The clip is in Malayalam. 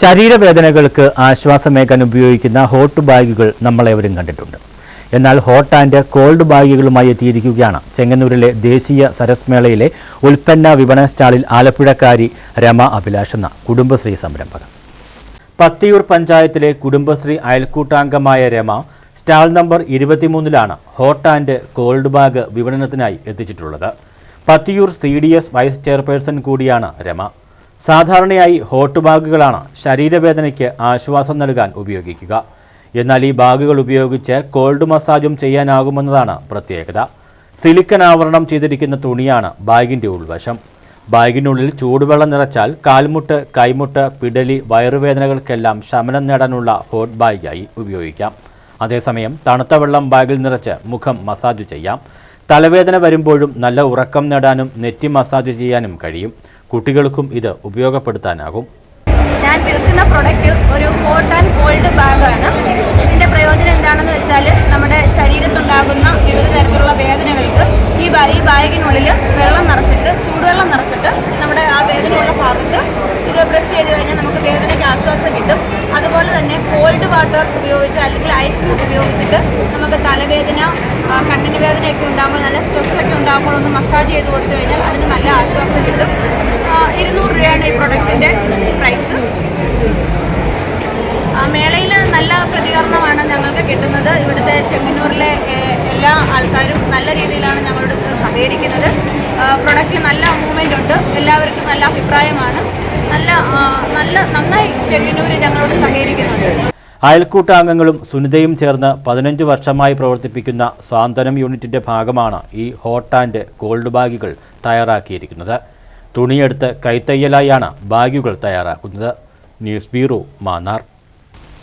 ശരീരവേദനകൾക്ക് ആശ്വാസമേകാൻ ഉപയോഗിക്കുന്ന ഹോട്ട് ബാഗുകൾ നമ്മളെവരും കണ്ടിട്ടുണ്ട്. എന്നാൽ ഹോട്ട് ആൻഡ് കോൾഡ് ബാഗുകളുമായി എത്തിയിരിക്കുകയാണ് ചെങ്ങന്നൂരിലെ ദേശീയ സരസ്മേളയിലെ ഉൽപ്പന്ന വിപണന സ്റ്റാളിൽ ആലപ്പുഴക്കാരി രമ അഭിലാഷ് എന്ന കുടുംബശ്രീ സംരംഭകർ പത്തിയൂർ പഞ്ചായത്തിലെ കുടുംബശ്രീ അയൽക്കൂട്ടാംഗമായ രമ സ്റ്റാൾ നമ്പർ ഇരുപത്തിമൂന്നിലാണ് ഹോട്ട് ആൻഡ് കോൾഡ് ബാഗ് വിപണനത്തിനായി എത്തിച്ചിട്ടുള്ളത്. പത്തിയൂർ സി വൈസ് ചെയർപേഴ്സൺ കൂടിയാണ് രമ. സാധാരണയായി ഹോട്ട് ബാഗുകളാണ് ശരീരവേദനയ്ക്ക് ആശ്വാസം നൽകാൻ ഉപയോഗിക്കുക. എന്നാൽ ഈ ബാഗുകൾ ഉപയോഗിച്ച് കോൾഡ് മസാജും ചെയ്യാനാകുമെന്നതാണ് പ്രത്യേകത. സിലിക്കൺ ആവരണം ചെയ്തിരിക്കുന്ന തുണിയാണ് ബാഗിന്റെ ഉൾവശം. ബാഗിനുള്ളിൽ ചൂടുവെള്ളം നിറച്ചാൽ കാൽമുട്ട് കൈമുട്ട് പിടലി വയറുവേദനകൾക്കെല്ലാം ശമനം നേടാനുള്ള ഹോട്ട് ബാഗായി ഉപയോഗിക്കാം. അതേസമയം തണുത്ത വെള്ളം ബാഗിൽ നിറച്ച് മുഖം മസാജ് ചെയ്യാം. തലവേദന വരുമ്പോഴും നല്ല ഉറക്കം നേടാനും നെറ്റി മസാജ് ചെയ്യാനും കഴിയും. കുട്ടികൾക്കും ഇത് ഉപയോഗപ്പെടുത്താനാകും. ഞാൻ വിൽക്കുന്ന പ്രൊഡക്റ്റ് ഒരു ഹോട്ട് ആൻഡ് കോൾഡ് ബാഗാണ്. ഇതിന്റെ പ്രയോജനം എന്താണെന്ന് വെച്ചാൽ നമ്മുടെ ശരീരത്തുണ്ടാകുന്ന വിവിധ തരത്തിലുള്ള വേദനകൾക്ക് ഈ ഈ ബാഗിനുള്ളിൽ വെള്ളം നിറച്ചിട്ട് ചൂടുവെള്ളം നിറച്ചിട്ട് നമ്മുടെ ആ വേദനയുള്ള ഭാഗത്ത് ഇത് പ്രസ് ചെയ്ത് കഴിഞ്ഞാൽ നമുക്ക് വേദനയ്ക്ക് ആശ്വാസം കിട്ടും. അതുപോലെ തന്നെ കോൾഡ് വാട്ടർ ഉപയോഗിച്ച് അല്ലെങ്കിൽ ഐസ് ക്യൂബ് ഉപയോഗിച്ചിട്ട് നമുക്ക് തലവേദന കണ്ണിന് വേദനയൊക്കെ ഉണ്ടാകുമ്പോൾ നല്ല സ്ട്രെസ്സൊക്കെ ഉണ്ടാകുമ്പോൾ ഒന്ന് മസാജ് ചെയ്ത് കൊടുത്തു കഴിഞ്ഞാൽ അതിന് നല്ല ആശ്വാസം കിട്ടും. ഇരുന്നൂറ് രൂപയാണ് ഈ പ്രൊഡക്റ്റിന്റെ പ്രൈസ്. മേളയിൽ നല്ല പ്രതികരണമാണ് ഞങ്ങൾക്ക് കിട്ടുന്നത്. ഇവിടുത്തെ ചെങ്ങന്നൂരിലെ എല്ലാ ആൾക്കാരും നല്ല രീതിയിലാണ് ഞങ്ങളോട് സഹകരിക്കുന്നത്. പ്രൊഡക്റ്റിൽ നല്ല മൂവ്മെന്റ് ഉണ്ട്. എല്ലാവർക്കും നല്ല അഭിപ്രായമാണ്. നല്ല നല്ല നന്നായി ചെങ്ങന്നൂർ ഞങ്ങളോട് സഹകരിക്കുന്നുണ്ട്. അയൽക്കൂട്ടാംഗങ്ങളും സുനിതയും ചേർന്ന് പതിനഞ്ച് വർഷമായി പ്രവർത്തിപ്പിക്കുന്ന സ്വാന്തനം യൂണിറ്റിന്റെ ഭാഗമാണ് ഈ ഹോട്ട് ആൻഡ് കോൾഡ് ബാഗുകൾ തയ്യാറാക്കിയിരിക്കുന്നത്. തുണിയെടുത്ത് കൈത്തയ്യലായാണ് ബാഗുകൾ തയ്യാറാക്കുന്നത്. News bureau Mannar.